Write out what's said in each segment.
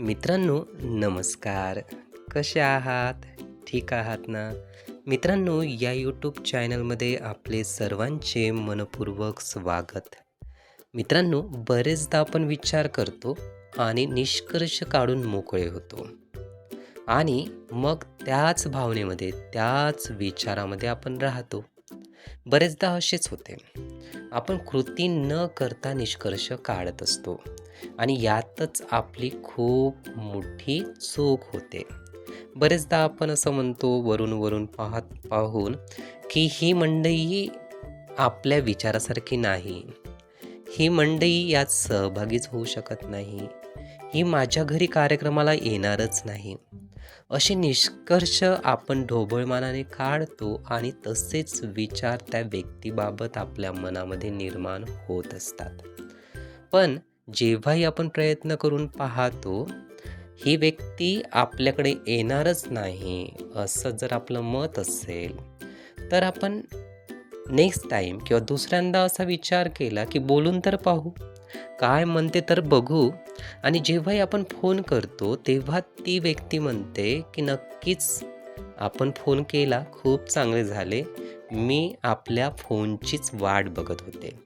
मित्रांनो नमस्कार. कसे आहात? ठीक आहात ना? मित्रांनो या यूट्यूब चॅनलमध्ये आपले सर्वांचे मनपूर्वक स्वागत. मित्रांनो बरेचदा आपण विचार करतो आणि निष्कर्ष काढून मोकळे होतो. आणि मग त्याच भावनेमध्ये त्याच विचारामध्ये आपण राहतो. बरेचदा असेच होते. आपण कृती न करता निष्कर्ष काढत असतो. आणि यातच आपली खूप मोठी चूक होते. बरेचदा आपण असं म्हणतो वरून वरून पाहत पाहून की ही मंडई आपल्या विचारासारखी नाही. ही मंडई यात सहभागीच होऊ शकत नाही. ही माझ्या घरी कार्यक्रमाला येणारच नाही. असे निष्कर्ष आपण ढोबळमानाने काढतो आणि तसेच विचार त्या व्यक्तीबाबत आपल्या मनामध्ये निर्माण होत असतात. पण जेव्हाही आपण प्रयत्न करून पाहतो ही व्यक्ती आपल्याकडे येणारच नाही असं जर आपलं मत असेल तर आपण नेक्स्ट टाईम किंवा दुसऱ्यांदा असा विचार केला की बोलून तर पाहू. काय म्हणते तर बघू. आणि जेव्हाही आपण फोन करतो तेव्हा ती व्यक्ती म्हणते की नक्कीच आपण फोन केला खूप चांगले झाले. मी आपल्या फोनचीच वाट बघत होते.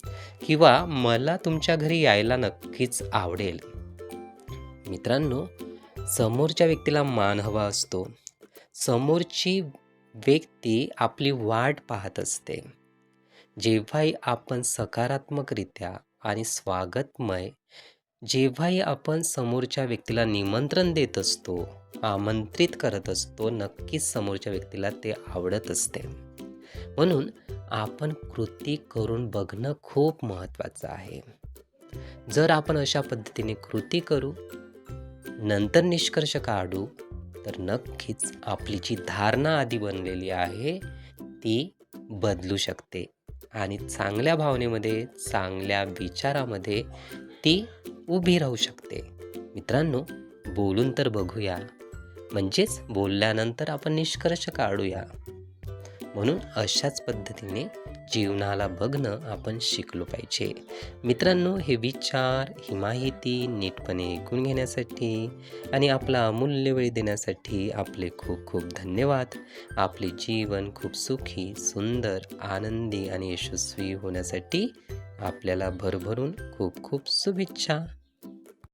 किंवा मला तुमच्या घरी यायला नक्कीच आवडेल. मित्रांनो समोरच्या व्यक्तीला मान हवा असतो. समोरची व्यक्ती आपली वाट पाहत असते. जेव्हाही आपण सकारात्मकरित्या आणि स्वागतमय. जेव्हाही आपण समोरच्या व्यक्तीला निमंत्रण देत असतो आमंत्रित करत असतो नक्कीच समोरच्या व्यक्तीला ते आवडत असते. म्हणून आपण कृती करून बघणं खूप महत्त्वाचं आहे. जर आपण अशा पद्धतीने कृती करू नंतर निष्कर्ष काढू तर नक्कीच आपली जी धारणा आधी बनलेली आहे ती बदलू शकते. आणि चांगल्या भावनेमध्ये चांगल्या विचारामध्ये ती उभी राहू शकते. मित्रांनो बोलून तर बघूया. म्हणजेच बोलल्यानंतर आपण निष्कर्ष काढूया. म्हणून अशाच पद्धतीने जीवनाला बघणं आपण शिकलो पाहिजे. मित्रांनो हे विचार ही माहिती नीटपणे ऐकून घेण्यासाठी आणि आपला अमूल्य वेळ देण्यासाठी आपले खूप खूप धन्यवाद. आपले जीवन खूप सुखी सुंदर आनंदी आणि यशस्वी होण्यासाठी आपल्याला भरभरून खूप खूप शुभेच्छा.